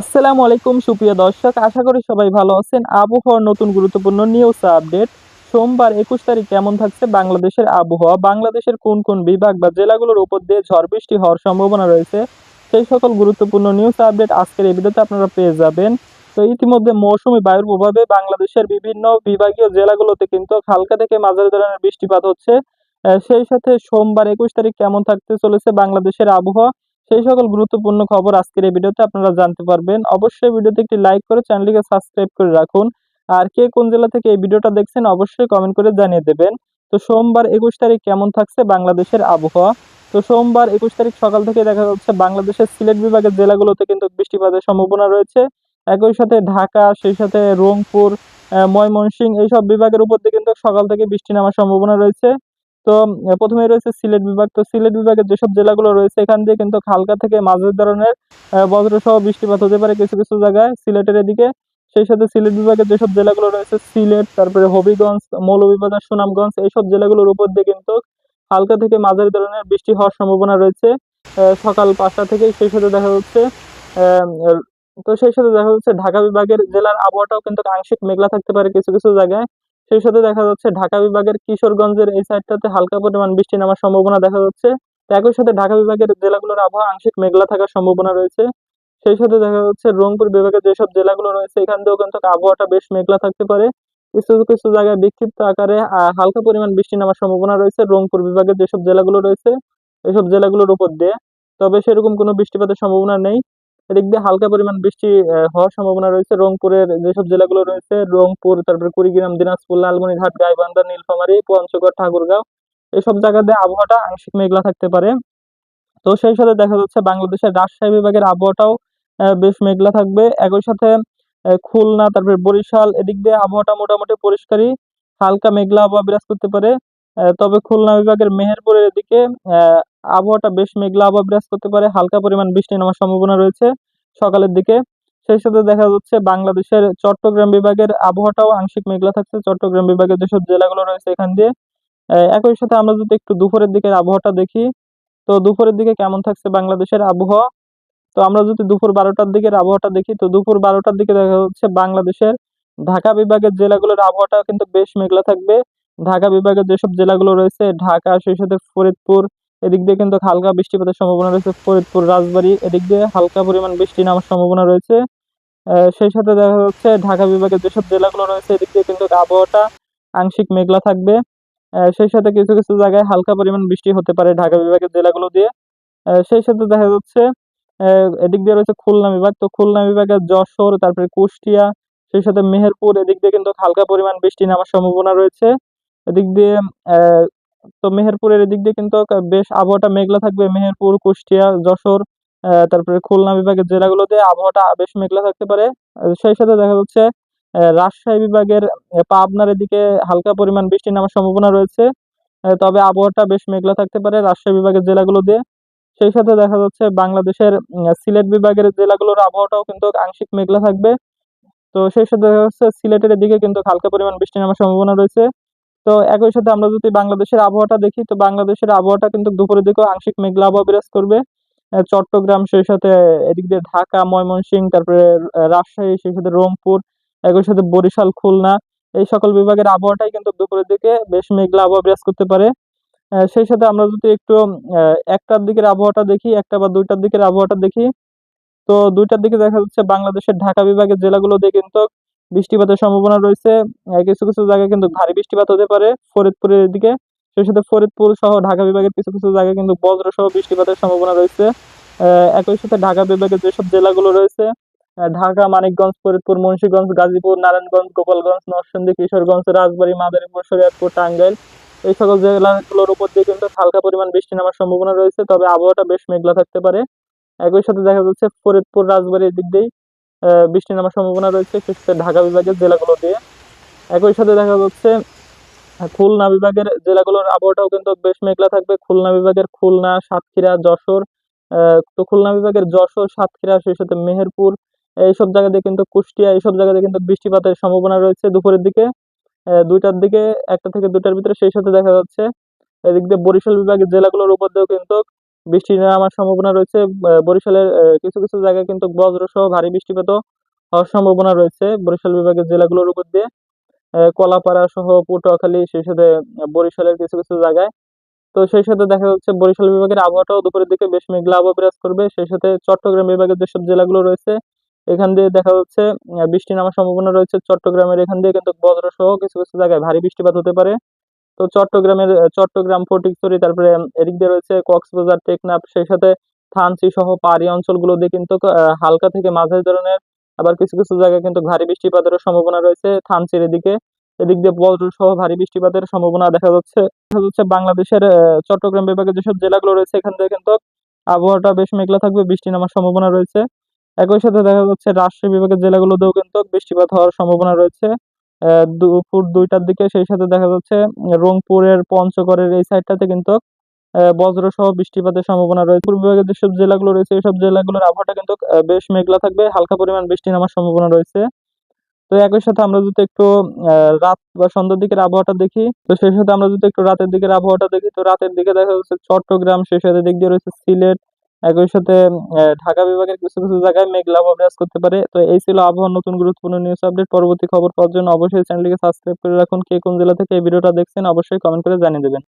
আসসালামু আলাইকুম, সুপ্রিয় দর্শক। আশা করি সবাই ভালো আছেন। আবহাওয়ার নতুন গুরুত্বপূর্ণ নিউজ আপডেট সোমবার একুশ তারিখ কেমন থাকছে বাংলাদেশের আবহাওয়া? বাংলাদেশের কোন কোন বিভাগ বা জেলাগুলোর উপর দিয়ে ঝড় বৃষ্টি হওয়ার সম্ভাবনা রয়েছে? সেই সকল গুরুত্বপূর্ণ নিউজ আপডেট আজকের এই ভিডিওতে আপনারা পেয়ে যাবেন। তো ইতিমধ্যে মৌসুমী বায়ুর প্রভাবে বাংলাদেশের বিভিন্ন বিভাগীয় জেলাগুলোতে কিন্তু হালকা থেকে মাঝারি ধরনের বৃষ্টিপাত হচ্ছে। সেই সাথে সোমবার একুশ তারিখ কেমন থাকতে চলেছে বাংলাদেশের আবহাওয়া? সেই সকল গুরুত্বপূর্ণ খবর আজকের এই ভিডিওতে আপনারা জানতে পারবেন। অবশ্যই ভিডিওতে একটি লাইক করে চ্যানেলটিকে সাবস্ক্রাইব করে রাখুন। আর কে কোন জেলা থেকে এই ভিডিওটা দেখছেন অবশ্যই কমেন্ট করে জানিয়ে দেবেন। তো সোমবার একুশ তারিখ কেমন থাকছে বাংলাদেশের আবহাওয়া? তো সোমবার একুশ তারিখ সকাল থেকে দেখা যাচ্ছে বাংলাদেশের সিলেট বিভাগের জেলাগুলোতে কিন্তু বৃষ্টিপাতের সম্ভাবনা রয়েছে। একই সাথে ঢাকা সেই সাথে রংপুর আহ, ময়মনসিংহ এইসব বিভাগের উপর দিয়ে কিন্তু সকাল থেকে বৃষ্টি নামার সম্ভাবনা রয়েছে। তো প্রথমে রয়েছে সিলেট বিভাগ। তো সিলেট বিভাগের যেসব জেলাগুলো রয়েছে, এখান দিয়ে কিন্তু হালকা থেকে মাঝের ধরনের বজ্রসহ বৃষ্টিপাত হতে পারে কিছু কিছু জায়গায় সিলেটের এদিকে। সেই সাথে সিলেট বিভাগের যেসব জেলাগুলো রয়েছে, সিলেট, তারপরে হবিগঞ্জ মৌলভীবাজার সুনামগঞ্জ, এইসব জেলাগুলোর উপর দিয়ে কিন্তু হালকা থেকে মাঝারি ধরনের বৃষ্টি হওয়ার সম্ভাবনা রয়েছে সকাল পাঁচটা থেকে সেই সাথে দেখা যাচ্ছে তো সেই সাথে দেখা যাচ্ছে ঢাকা বিভাগের জেলার আবহাওয়াটাও কিন্তু আংশিক মেঘলা থাকতে পারে কিছু কিছু জায়গায়। সেই সাথে দেখা যাচ্ছে ঢাকা বিভাগের কিশোরগঞ্জের এই সাইডটাতে হালকা পরিমাণ বৃষ্টি নামার সম্ভাবনা দেখা যাচ্ছে। একই সাথে ঢাকা বিভাগের জেলাগুলোর আবহাওয়া আংশিক মেঘলা থাকার সম্ভাবনা রয়েছে। সেই সাথে দেখা যাচ্ছে রংপুর বিভাগের যেসব জেলাগুলো রয়েছে, এখান দিয়েও কিন্তু আবহাওয়াটা বেশ মেঘলা থাকতে পারে। কিছু কিছু জায়গায় বিক্ষিপ্ত আকারে হালকা পরিমাণ বৃষ্টি নামার সম্ভাবনা রয়েছে। রংপুর বিভাগের যেসব জেলাগুলো রয়েছে, এসব জেলাগুলোর উপর দিয়ে। তবে সেরকম কোনো বৃষ্টিপাতের সম্ভাবনা নেই। এদিক দিয়ে হালকা পরিমাণ বৃষ্টি হওয়ার সম্ভাবনা রয়েছে। রংপুরের যেসব জেলাগুলো রয়েছে, রংপুর, তারপরে কুড়িগ্রাম, দিনাজপুর, লালমনিরহাট, গাইবান্ধা, নীলফামারী, পঞ্চগড়, ঠাকুরগাঁও এইসব জায়গাতে আবহাওয়াটা আংশিক মেঘলা থাকতে পারে। তো সেই সাথে দেখা যাচ্ছে বাংলাদেশের রাজশাহী বিভাগের আবহাওয়াটাও বেশ মেঘলা থাকবে। একই সাথে খুলনা, তারপরে বরিশাল, এদিক দিয়ে আবহাওয়াটা মোটামুটি পরিষ্কারই, হালকা মেঘলা আবহাওয়া বিরাজ করতে পারে। তবে খুলনা বিভাগের মেহেরপুরের এদিকে আবহাওয়াটা বেশ মেঘলা আবহাওয়া বিরাজ করতে পারে, হালকা পরিমাণ বৃষ্টি নামার সম্ভাবনা রয়েছে সকালের দিকে। সেই সাথে দেখা যাচ্ছে বাংলাদেশের চট্টগ্রাম বিভাগের আবহাওয়াটাও আংশিক মেঘলা থাকছে। চট্টগ্রাম বিভাগের যেসব জেলাগুলো রয়েছে এখান দিয়ে একই সাথে আমরা যদি একটু দুপুরের দিকের আবহাওয়াটা দেখি, তো দুপুরের দিকে কেমন থাকছে বাংলাদেশের আবহাওয়া? তো আমরা যদি দুপুর বারোটার দিকের আবহাওয়াটা দেখি, তো দুপুর বারোটার দিকে দেখা যাচ্ছে বাংলাদেশের ঢাকা বিভাগের জেলাগুলোর আবহাওয়াটা কিন্তু বেশ মেঘলা থাকবে। ঢাকা বিভাগের যেসব জেলাগুলো রয়েছে, ঢাকা, সেই সাথে ফরিদপুর এদিক দিয়ে কিন্তু হালকা বৃষ্টিপাতের সম্ভাবনা রয়েছে। ফরিদপুর, রাজবাড়ী এদিক দিয়ে হালকা পরিমাণ বৃষ্টি নামার সম্ভাবনা রয়েছে। সেই সাথে দেখা যাচ্ছে ঢাকা বিভাগের যেসব জেলাগুলো রয়েছে, এদিক দিয়ে কিন্তু আবহাওয়াটা আংশিক মেঘলা থাকবে। সেই সাথে কিছু কিছু জায়গায় হালকা পরিমাণ বৃষ্টি হতে পারে ঢাকা বিভাগের জেলাগুলো দিয়ে। সেই সাথে দেখা যাচ্ছে এদিক দিয়ে রয়েছে খুলনা বিভাগ। তো খুলনা বিভাগের যশোর, তারপরে কুষ্টিয়া, সেই সাথে মেহেরপুর, এদিক দিয়ে কিন্তু হালকা পরিমাণ বৃষ্টি নামার সম্ভাবনা রয়েছে। এদিক দিয়ে তো মেহেরপুরের এদিক দিয়ে কিন্তু বেশ আবহাওয়াটা মেঘলা থাকবে। মেহেরপুর, কুষ্টিয়া, যশোর তারপরে খুলনা বিভাগের জেলাগুলোতে আবহাওয়াটা বেশ মেঘলা থাকতে পারে। সেই সাথে দেখা যাচ্ছে রাজশাহী বিভাগের পাবনার এদিকে হালকা পরিমাণ বৃষ্টি নামার সম্ভাবনা রয়েছে। তবে আবহাওয়াটা বেশ মেঘলা থাকতে পারে রাজশাহী বিভাগের জেলাগুলো দিয়ে। সেই সাথে দেখা যাচ্ছে, বাংলাদেশের সিলেট বিভাগের জেলাগুলোর আবহাওয়াটাও কিন্তু আংশিক মেঘলা থাকবে। তো সেই সাথে দেখা যাচ্ছে, সিলেটের দিকে কিন্তু হালকা পরিমাণ বৃষ্টি নামার সম্ভাবনা রয়েছে। তো একই সাথে আমরা যদি বাংলাদেশের আবহাওয়াটা দেখি, তো বাংলাদেশের আবহাওয়াটা কিন্তু দুপুরের দিকেও আংশিক মেঘলা আবহাওয়া বিরাজ করবে। চট্টগ্রাম, সেই সাথে এদিক দিয়ে ঢাকা, ময়মনসিংহ, তারপরে রাজশাহী, সেই সাথে রংপুর, একই সাথে বরিশাল, খুলনা, এই সকল বিভাগের আবহাওয়াটাই কিন্তু দুপুরের দিকে বেশ মেঘলা আবহাওয়া বিরাজ করতে পারে। সেই সাথে আমরা যদি একটু একটার দিকের আবহাওয়াটা দেখি, একটা বা দুইটার দিকের আবহাওয়াটা দেখি, তো দুইটার দিকে দেখা যাচ্ছে বাংলাদেশের ঢাকা বিভাগের জেলাগুলোতে কিন্তু বৃষ্টিপাতের সম্ভাবনা রয়েছে। কিছু কিছু জায়গায় কিন্তু ভারী বৃষ্টিপাত হতে পারে ফরিদপুরের দিকে। সেই সাথে ফরিদপুর সহ ঢাকা বিভাগের কিছু কিছু জায়গায় কিন্তু বজ্র সহ বৃষ্টিপাতের সম্ভাবনা রয়েছে। একই সাথে ঢাকা বিভাগের যেসব জেলাগুলো রয়েছে ঢাকা, মানিকগঞ্জ, ফরিদপুর, মুন্সীগঞ্জ, গাজীপুর, নারায়ণগঞ্জ, গোপালগঞ্জ, নরসিংদী, কিশোরগঞ্জ, রাজবাড়ী, মাদারীপুর, শরীয়তপুর, টাঙ্গাইল এই সকল জেলাগুলোর উপর দিয়ে কিন্তু হালকা পরিমাণ বৃষ্টি নামার সম্ভাবনা রয়েছে, তবে আবহাওয়াটা বেশ মেঘলা থাকতে পারে। একই সাথে দেখা যাচ্ছে ফরিদপুর, রাজবাড়ির দিক দিয়েই বৃষ্টি নামার সম্ভাবনা রয়েছে, সেক্ষেত্রে ঢাকা বিভাগের জেলাগুলো দিয়ে। একই সাথে দেখা যাচ্ছে, খুলনা বিভাগের জেলাগুলোর আবহাওয়াটাও কিন্তু বেশ মেঘলা থাকবে। খুলনা বিভাগের খুলনা, সাতক্ষীরা, যশোর তো খুলনা বিভাগের যশোর, সাতক্ষীরা, সেই সাথে মেহেরপুর, এইসব জায়গাতে কিন্তু কুষ্টিয়া, এইসব জায়গাতে কিন্তু বৃষ্টিপাতের সম্ভাবনা রয়েছে দুপুরের দিকে। দুইটার দিকে, একটা থেকে দুটার ভিতরে সেই সাথে দেখা যাচ্ছে। এদিক দিয়ে বরিশাল বিভাগের জেলাগুলোর উপর দিয়েও কিন্তু বৃষ্টি নামার সম্ভাবনা রয়েছে বরিশালের কিছু কিছু জায়গায় কিন্তু বজ্র সহ ভারী বৃষ্টিপাতও হওয়ার সম্ভাবনা রয়েছে। বরিশাল বিভাগের জেলাগুলোর উপর দিয়ে কলাপাড়া সহ পটুয়াখালী, সেই সাথে বরিশালের কিছু কিছু জায়গায়। তো সেই সাথে দেখা যাচ্ছে বরিশাল বিভাগের আবহাওয়াটাও দুপুরের দিকে বেশ মেঘলা আবহাওয়া বিরাজ করবে। সেই সাথে চট্টগ্রাম বিভাগের যেসব জেলাগুলো রয়েছে, এখান দিয়ে দেখা যাচ্ছে বৃষ্টি নামার সম্ভাবনা রয়েছে। চট্টগ্রামের এখান দিয়ে কিন্তু বজ্র সহ কিছু কিছু জায়গায় ভারী বৃষ্টিপাত হতে পারে। তো চট্টগ্রামের চট্টগ্রাম, ফটিকছড়ি, তারপরে এদিক দিয়ে রয়েছে কক্সবাজার, টেকনাফ, সেই সাথে থানচি সহ পাহাড়ি অঞ্চলগুলো দিয়ে কিন্তু হালকা থেকে মাঝারি ধরনের, আবার কিছু কিছু জায়গায় কিন্তু ভারী বৃষ্টিপাতের সম্ভাবনা রয়েছে থানচির এদিকে। এদিক দিয়ে বজ্র সহ ভারী বৃষ্টিপাতের সম্ভাবনা দেখা যাচ্ছে। দেখা যাচ্ছে বাংলাদেশের চট্টগ্রাম বিভাগে যেসব জেলাগুলো রয়েছে, এখান থেকে কিন্তু আবহাওয়াটা বেশ মেঘলা থাকবে, বৃষ্টি নামার সম্ভাবনা রয়েছে। একই সাথে দেখা যাচ্ছে রাজশাহী বিভাগের জেলাগুলোতেও কিন্তু বৃষ্টিপাত হওয়ার সম্ভাবনা রয়েছে। দুপুর দুইটার দিকে, সেই সাথে দেখা যাচ্ছে রংপুরের পঞ্চগড়ের এই সাইডটাতে কিন্তু বজ্র সহ বৃষ্টিপাতের সম্ভাবনা রয়েছে। পূর্ব বিভাগের যেসব জেলাগুলো রয়েছে এইসব জেলাগুলোর আবহাওয়াটা কিন্তু বেশ মেঘলা থাকবে, হালকা পরিমাণ বৃষ্টি নামার সম্ভাবনা রয়েছে। তো একই সাথে আমরা যদি একটু রাত বা সন্ধ্যার দিকের আবহাওয়াটা দেখি, তো সেই সাথে আমরা যদি একটু রাতের দিকের আবহাওয়াটা দেখি, তো রাতের দিকে দেখা যাচ্ছে চট্টগ্রাম, সেই সাথে দিক দিয়ে রয়েছে সিলেট একই সাথে ঢাকা বিভাগের কিছু কিছু জায়গায় মেঘলা অভ্যাস করতে পারে। তো এই ছিল আবহাওয়ার নতুন গুরুত্বপূর্ণ নিউজ আপডেট পরবর্তী খবর পাওয়ার জন্য অবশ্যই চ্যানেলটিকে সাবস্ক্রাইব করে রাখুন। কে কোন জেলা থেকে এই ভিডিওটা দেখছেন, অবশ্যই কমেন্ট করে জানিয়ে দেবেন।